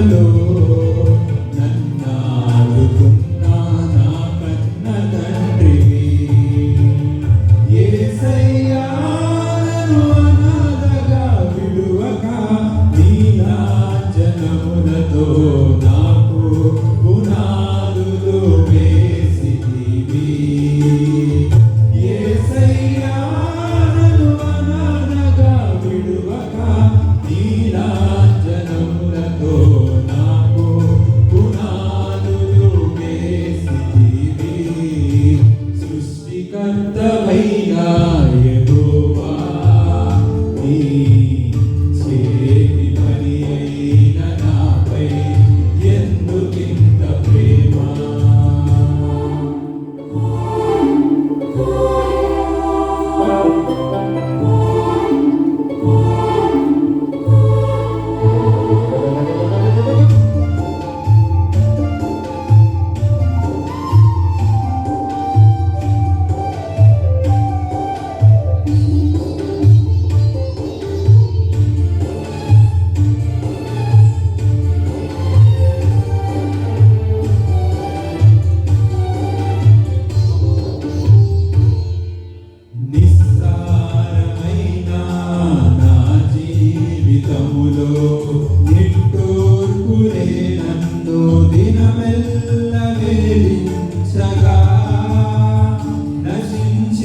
Senhor.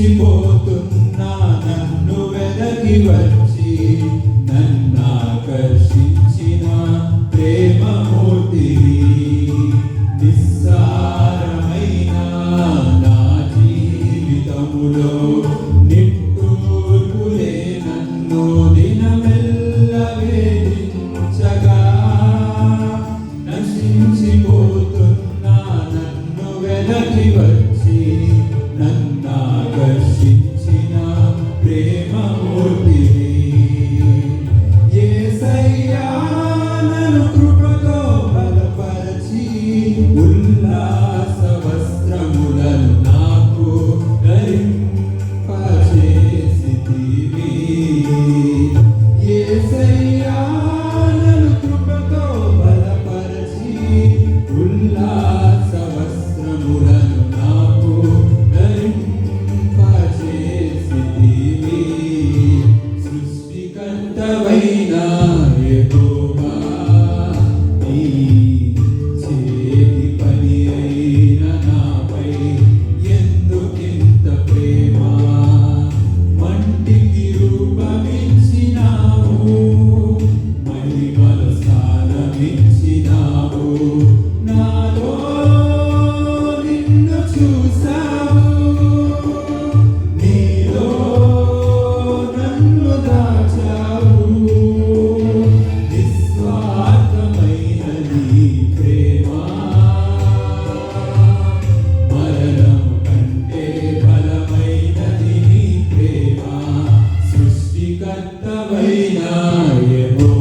మర్చిపోతున్నా నన్ను వెనక్కి వచ్చి Santo 你也不。